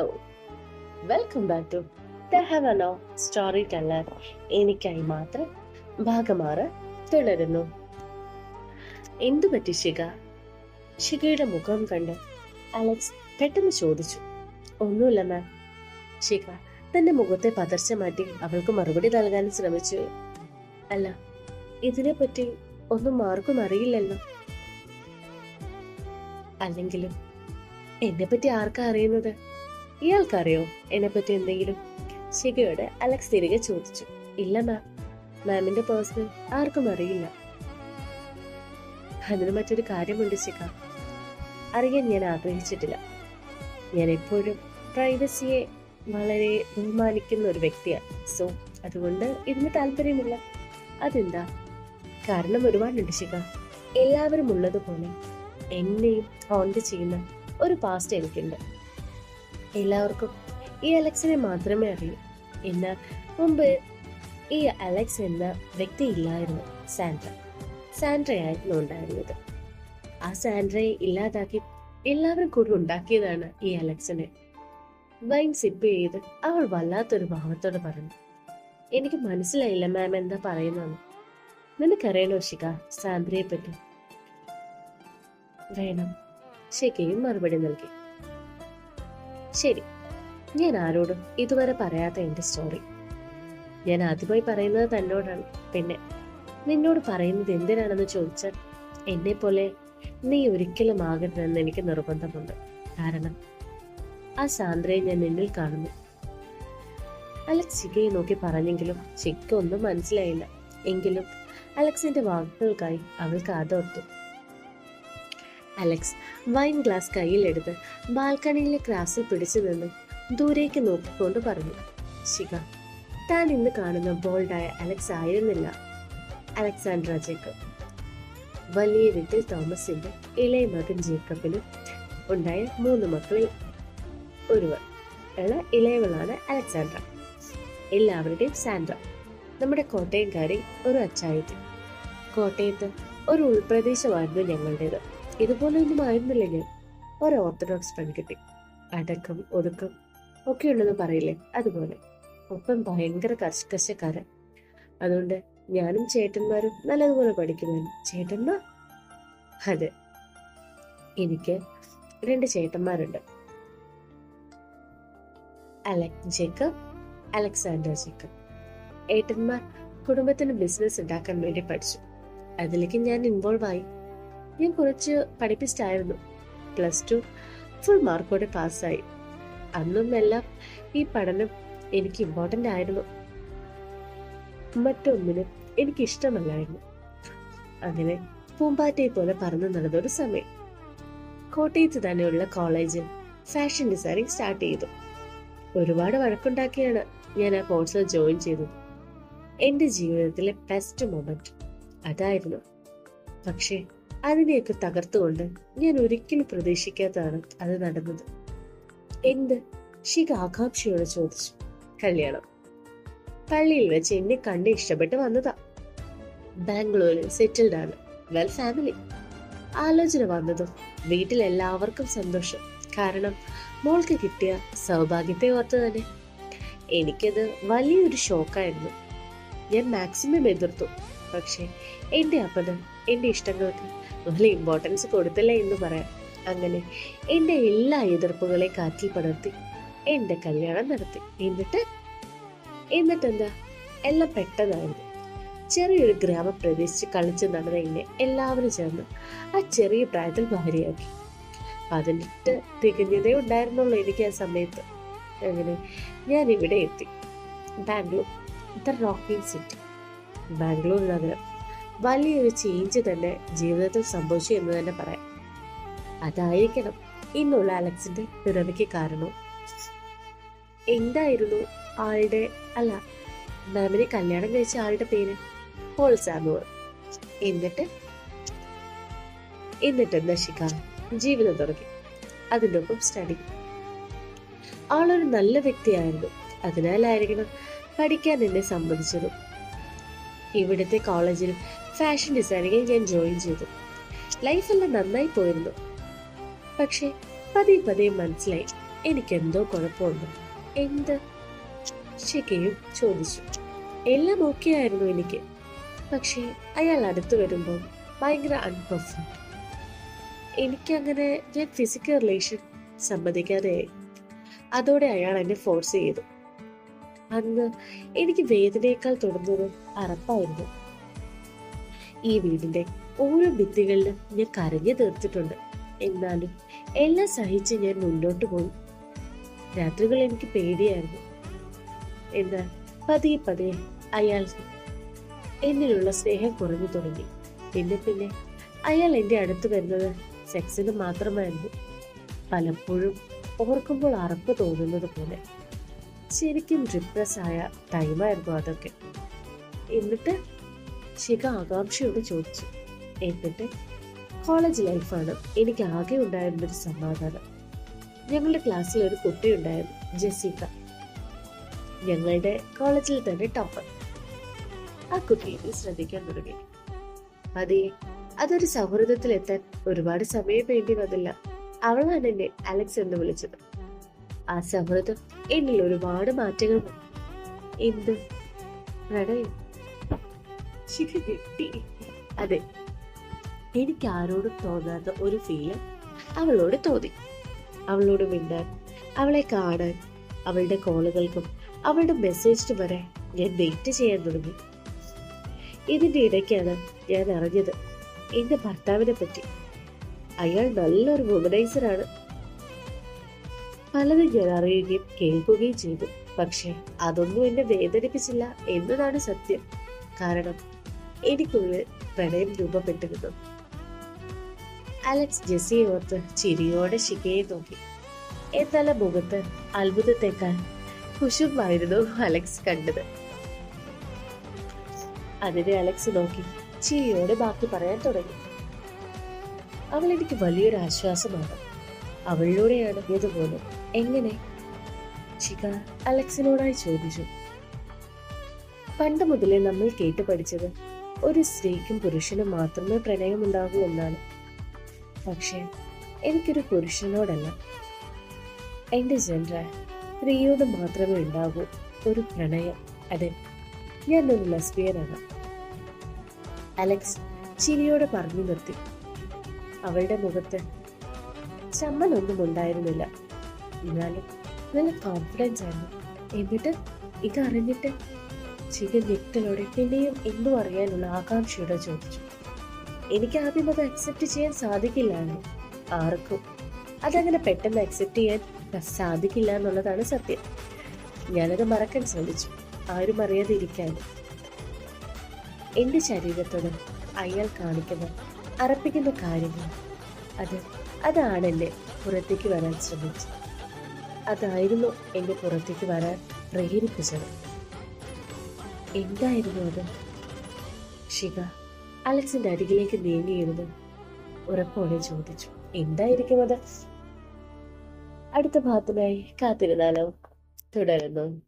Hello. Welcome back to the ഹെവനോ storyteller എനിക്കായി മാത്രം ഭാഗമാറ് തുടരുന്നു എന്തു പറ്റി ശിഖ? ശിഖയുടെ മുഖം കണ്ട് അലക്സ് പെട്ടെന്ന് ചോദിച്ചു. ഒന്നുമില്ല മാം ശിഖ തന്റെ മുഖത്തെ പതർച്ച മാറ്റി അവൾക്ക് മറുപടി നൽകാൻ ശ്രമിച്ചു. അല്ല ഇതിനെപ്പറ്റി ഒന്നും മാർക്കും അറിയില്ലല്ലോ. അല്ലെങ്കിലും എന്നെ പറ്റി ആർക്കാ അറിയുന്നത്? ഇയാൾക്കറിയോ എന്നെ പറ്റി എന്തെങ്കിലും? ശിഖയോട് അലക്സ് തിരികെ ചോദിച്ചു. ഇല്ല മാം മാമിന്റെ പേഴ്സണൽ ആർക്കും അറിയില്ല. അതിന് മറ്റൊരു കാര്യമുണ്ട് ശിഖ. അറിയാൻ ഞാൻ ആഗ്രഹിച്ചിട്ടില്ല. ഞാൻ എപ്പോഴും പ്രൈവസിയെ വളരെ ബഹുമാനിക്കുന്ന ഒരു വ്യക്തിയാണ്. സോ അതുകൊണ്ട് ഇതിന് താല്പര്യമില്ല. അതെന്താ? കാരണം ഒരുപാടുണ്ട് ശിഖ. എല്ലാവരും ഉള്ളതുപോലെ എന്നെയും ഹോണ്ട് ചെയ്യുന്ന ഒരു പാസ്റ്റ് എനിക്കുണ്ട്. എല്ലാവർക്കും ഈ അലക്സിനെ മാത്രമേ അറിയൂ. എന്നാൽ മുമ്പ് ഈ അലക്സ് എന്ന വ്യക്തി ഇല്ലായിരുന്നു സാൻഡ്ര. സാൻഡ്രയായിരുന്നു ഉണ്ടായിരുന്നത്. ആ സാൻഡ്രയെ ഇല്ലാതാക്കി എല്ലാവരും കൂടി ഉണ്ടാക്കിയതാണ് ഈ അലക്സിനെ. വൈൻ സിപ്പ് ചെയ്ത് അവൾ വല്ലാത്തൊരു ഭാവത്തോട് പറഞ്ഞു എനിക്ക് മനസ്സിലായില്ല മാം എന്താ പറയുന്നത് നിനക്കറിയണോ ശിഖ സാന്ദ്രയെ പറ്റി വേണം. ശിഖയും മറുപടി നൽകി. ശരി. ഞാൻ ആരോടും ഇതുവരെ പറയാത്ത എന്റെ സ്റ്റോറി ഞാൻ ആദ്യമായി പറയുന്നത് തന്നോടാണ്. പിന്നെ നിന്നോട് പറയുന്നത് എന്തിനാണെന്ന് ചോദിച്ചാൽ എന്നെ പോലെ നീ ഒരിക്കലും ആകരുതെന്ന് എനിക്ക് നിർബന്ധമുണ്ട്. കാരണം ആ സാന്ദ്രയെ ഞാൻ നിന്നിൽ കാണുന്നു. അലക്സ് ശിഖയെ നോക്കി പറഞ്ഞെങ്കിലും ചിക്കൊന്നും മനസ്സിലായില്ല. എങ്കിലും അലക്സിന്റെ വാക്കുകൾക്കായി അവൾ കാതോർത്തു അലക്സ് വൈൻ ഗ്ലാസ് കയ്യിലെടുത്ത് ബാൽക്കണിയിലെ ക്രാസിൽ പിടിച്ചു നിന്ന് ദൂരേക്ക് നോക്കിക്കൊണ്ട് പറഞ്ഞു ശിഖ താൻ ഇന്ന് കാണുന്ന ബോൾഡായ അലക്സ് ആയിരുന്നില്ല അലക്സാണ്ട്ര ജേക്കബ് വലിയ വീട്ടിൽ തോമസിന്റെ ഇളയ മകൻ ജേക്കബിനും ഉണ്ടായ മൂന്ന് മക്കളിൽ ഒരുവർ ഇളയവളാണ് അലക്സാണ്ട്ര എല്ലാവരുടെയും സാൻഡ്ര നമ്മുടെ കോട്ടയംകാരി ഒരു അച്ചായത്തി. കോട്ടയത്ത് ഒരു ഉൾപ്രദേശമായിരുന്നു ഞങ്ങളുടേത്. ഇതുപോലെ ഒന്നും ഞാൻ ഒരു ഓർത്തഡോക്സ് പെൺകുട്ടി അടക്കം ഒതുക്കം ഒക്കെ ഉണ്ടെന്ന് പറയില്ലേ? അതുപോലെ. ഒപ്പം ഭയങ്കര കർക്കശക്കാരൻ അതുകൊണ്ട് ഞാനും ചേട്ടന്മാരും നല്ലതുപോലെ പഠിക്കുമായിരുന്നു ചേട്ടന്മാർ? അതെ. എനിക്ക് രണ്ട് ചേട്ടന്മാരുണ്ട്. Alec Jacob Alexander Jacob. ഏട്ടന്മാർ കുടുംബത്തിന് ബിസിനസ് ഉണ്ടാക്കാൻ വേണ്ടി പഠിച്ചു. അതിലേക്ക് ഞാൻ ഇൻവോൾവ് ആയി. ഞാൻ കുറച്ച് പഠിപ്പിച്ചായിരുന്നു പ്ലസ് ടു ഫുൾ മാർക്കോടെ പാസ്സായി. അന്നും എല്ലാം ഈ പഠനം എനിക്ക് ഇമ്പോർട്ടന്റ് ആയിരുന്നു. മറ്റൊന്നിനും എനിക്ക് ഇഷ്ടമല്ലായിരുന്നു. അങ്ങനെ പൂമ്പാറ്റയെ പോലെ പറന്നു നടന്നൊരു സമയം. കോട്ടയത്ത് തന്നെയുള്ള കോളേജിൽ ഫാഷൻ ഡിസൈനിങ് സ്റ്റാർട്ട് ചെയ്തു. ഒരുപാട് വഴക്കുണ്ടാക്കിയാണ് ഞാൻ ആ കോഴ്സിൽ ജോയിൻ ചെയ്തത്. എന്റെ ജീവിതത്തിലെ ബെസ്റ്റ് മൊമെന്റ് അതായിരുന്നു. പക്ഷേ അതിനെയൊക്കെ തകർത്തുകൊണ്ട് ഞാൻ ഒരിക്കലും പ്രതീക്ഷിക്കാത്തതാണ് അത് നടന്നത്. എന്ത്? ശിഖ ആകാംക്ഷയോടെ ചോദിച്ചു. കല്യാണം. പള്ളിയിൽ വെച്ച് എന്നെ കണ്ട് ഇഷ്ടപ്പെട്ട് വന്നതാ. ബാംഗ്ലൂരിൽ സെറ്റിൽഡ് ആണ്. വെൽ ഫാമിലി ആലോചന വന്നതും വീട്ടിൽ എല്ലാവർക്കും സന്തോഷം. കാരണം മോൾക്ക് കിട്ടിയ സൗഭാഗ്യത്തെ ഓർത്ത് തന്നെ. എനിക്കത് വലിയൊരു ഷോക്കായിരുന്നു ഞാൻ മാക്സിമം എതിർത്തു. പക്ഷെ എന്റെ അപ്പന് എന്റെ ഇഷ്ടങ്ങൾക്ക് വലിയ ഇമ്പോർട്ടൻസ് കൊടുത്തില്ല എന്ന് പറയാം. അങ്ങനെ എന്റെ എല്ലാ എതിർപ്പുകളെ കാറ്റിൽ പടർത്തി എന്റെ കല്യാണം നടത്തി. എന്നിട്ട്? എന്നിട്ടെന്താ? എല്ലാം പെട്ടെന്നായിരുന്നു. ചെറിയൊരു ഗ്രാമപ്രദേശിച്ച് കളിച്ച് നടന്ന എന്നെ എല്ലാവരും ചേർന്ന് ആ ചെറിയ പ്രായത്തിൽ ഭാര്യയാക്കി പതിനെട്ട് തികഞ്ഞതേ ഉണ്ടായിരുന്നുള്ളൂ എനിക്ക് ആ സമയത്ത്. അങ്ങനെ ഞാൻ ഇവിടെ എത്തി. Bangalore. The rocking city Bangalore നഗരം. വലിയൊരു ചേഞ്ച് തന്നെ ജീവിതത്തിൽ സംഭവിച്ചു എന്ന് തന്നെ പറയാം. അതായിരിക്കണം ഇന്നുള്ള അലക്സിന്റെ പിറവിക്ക് കാരണം. എന്തായിരുന്നു ആളുടെ അല്ല മാമിനെ കല്യാണം കഴിച്ച ആളുടെ പേര്? Paul Samuel. എന്നിട്ട്? എന്നിട്ട് നശിക്ക ജീവിതം തുടങ്ങി. അതിന്റെ ഒപ്പം സ്റ്റഡി ആളൊരു നല്ല വ്യക്തിയായിരുന്നു. അതിനാലായിരിക്കണം പഠിക്കാൻ എന്നെ സമ്മതിച്ചതും. ഇവിടുത്തെ കോളേജിൽ ഫാഷൻ ഡിസൈനിങ്ങിൽ ഞാൻ ജോയിൻ ചെയ്തു. ലൈഫെല്ലാം നന്നായി പോയിരുന്നു. പക്ഷേ പതിയെ പതിയെ മനസ്സിലായി എനിക്കെന്തോ കുഴപ്പമുണ്ട്. എന്ത്? ശിഖയും ചോദിച്ചു. എല്ലാം ഓക്കെ ആയിരുന്നു എനിക്ക്. പക്ഷേ അയാൾ അടുത്ത് വരുമ്പോൾ ഭയങ്കര അൺപെർഫെക്റ്റ് എനിക്കങ്ങനെ ഞാൻ ഫിസിക്കൽ റിലേഷൻ സമ്മതിക്കാതെയായി അതോടെ അയാൾ എന്നെ ഫോഴ്സ് ചെയ്തു. അന്ന് എനിക്ക് വേദനയേക്കാൾ തുടർന്നൊരു അറപ്പായിരുന്നു. ഈ വീടിന്റെ ഓരോ ഭിത്തികളിലും ഞാൻ കരഞ്ഞു തീർത്തിട്ടുണ്ട്. എന്നാലും എല്ലാം സഹിച്ച് ഞാൻ മുന്നോട്ട് പോയി. രാത്രികൾ എനിക്ക് പേടിയായിരുന്നു. എന്നാൽ പതിയെ പതിയെ അയാൾ എന്നിലുള്ള സ്നേഹം കുറഞ്ഞു തുടങ്ങി. പിന്നെ പിന്നെ അയാൾ എന്റെ അടുത്ത് വരുന്നത് സെക്സിന് മാത്രമായിരുന്നു. പലപ്പോഴും ഓർക്കുമ്പോൾ അറപ്പ് തോന്നുന്നത് പോലെ. ശരിക്കും ഡിപ്രസ് ആയ ടൈമായിരുന്നു അതൊക്കെ. എന്നിട്ട് ശിഖ ആകാംക്ഷയോട് ചോദിച്ചു. എന്നിട്ട് കോളേജ് ലൈഫാണ്. എനിക്ക് ആകെ ഉണ്ടായിരുന്നൊരു സമാധാനം. ഞങ്ങളുടെ ക്ലാസ്സിൽ ഒരു കുട്ടിയുണ്ടായിരുന്നു ജെസിക്ക ഞങ്ങളുടെ കോളേജിൽ തന്നെ ടോപ്പർ. ആ കുട്ടിയെ ശ്രദ്ധിക്കാൻ തുടങ്ങി. അതെ അതൊരു സൗഹൃദത്തിലെത്താൻ ഒരുപാട് സമയം വേണ്ടി വന്നില്ല. അവളാണ് എന്നെ അലക്സ് എന്ന് വിളിച്ചത്. ആ സൗഹൃദം എന്നിൽ ഒരുപാട് മാറ്റങ്ങൾ. എന്ത്? പ്രണയം? ശിഖ കിട്ടി അതെ. എനിക്ക് ആരോടും തോന്നാത്ത ഒരു ഫീൽ അവളോട് തോന്നി. അവളോട് മിണ്ടാൻ അവളെ കാണാൻ അവളുടെ കോളുകൾക്കും അവളുടെ മെസ്സേജിനും വരെ ഞാൻ വെയിറ്റ് ചെയ്യാൻ തുടങ്ങി. ഇതിന്റെ ഇടയ്ക്കാണ് ഞാൻ അറിഞ്ഞത് എന്റെ ഭർത്താവിനെ പറ്റി. അയാൾ നല്ലൊരു വുമനൈസറാണ് പലതും ഞാൻ അറിയുകയും കേൾക്കുകയും ചെയ്തു. പക്ഷെ അതൊന്നും എന്നെ വേദനിപ്പിച്ചില്ല എന്നതാണ് സത്യം. കാരണം എനിക്കുള്ളിൽ പ്രണയം രൂപപ്പെട്ടിരുന്നു അലക്സ് ജെസ്സിയെ ഓർത്ത് ചിരിയോടെ ശിഖയെ നോക്കി. എന്നാൽ മുഖത്ത് അത്ഭുതത്തെക്കാൾ കുശുമായിരുന്നു അലക്സ് കണ്ടത്. അതിനെ അലക്സ് നോക്കി ചിരിയോടെ ബാക്കി പറയാൻ തുടങ്ങി. അവൾ എനിക്ക് വലിയൊരു ആശ്വാസമാണ്. അവളിലൂടെയാണ് ഇതുപോലെ എങ്ങനെ? ശിഖ അലക്സിനോടായി ചോദിച്ചു. പണ്ട് മുതലേ നമ്മൾ കേട്ടു പഠിച്ചത് ഒരു സ്ത്രീക്കും പുരുഷനും മാത്രമേ പ്രണയമുണ്ടാകൂ എന്നാണ്. പക്ഷേ എനിക്കൊരു പുരുഷനോടല്ല. എന്റെ ജനറൽ സ്ത്രീയോട് മാത്രമേ ഉണ്ടാകൂ. ഒരു പ്രണയം. അതെ ഞാൻ ഒരു ലസ്ബിയനാണ്. അലക്സ് ചിരിയോടെ പറഞ്ഞു നിർത്തി. അവളുടെ മുഖത്ത് ചമ്മലൊന്നും ഉണ്ടായിരുന്നില്ല. എന്നാലും നല്ല കോൺഫിഡൻസ് ആയിരുന്നു. എന്നിട്ട് ഇത് ചിക ഞെട്ടലോടെ പിന്നെയും എന്തും അറിയാനുള്ള ആകാംക്ഷയോടെ ചോദിച്ചു. എനിക്ക് ആദ്യം അത് അക്സെപ്റ്റ് ചെയ്യാൻ സാധിക്കില്ലായിരുന്നു ആർക്കും. അതങ്ങനെ പെട്ടെന്ന് അക്സെപ്റ്റ് ചെയ്യാൻ സാധിക്കില്ല എന്നുള്ളതാണ് സത്യം. ഞാനത് മറക്കാൻ ശ്രമിച്ചു. ആരും അറിയാതെ ഇരിക്കാൻ. എന്റെ ശരീരത്തോട് അയാൾ കാണിക്കുന്ന അറപ്പിക്കുന്ന കാര്യങ്ങൾ. അത് അതാണ് എന്നെ പുറത്തേക്ക് വരാൻ ശ്രമിച്ചത്. അതായിരുന്നു എന്നെ പുറത്തേക്ക് വരാൻ പ്രേരിപ്പിച്ചത്. എന്തായിരുന്നു അത്? ശിവ അലക്സിന്റെ അരികിലേക്ക് നീങ്ങിയിരുന്നു ഉറപ്പോടെ ചോദിച്ചു എന്തായിരിക്കും അത്? അടുത്ത ഭാഗത്തിനായി കാത്തിരുന്നാലോ? തുടരുന്നു.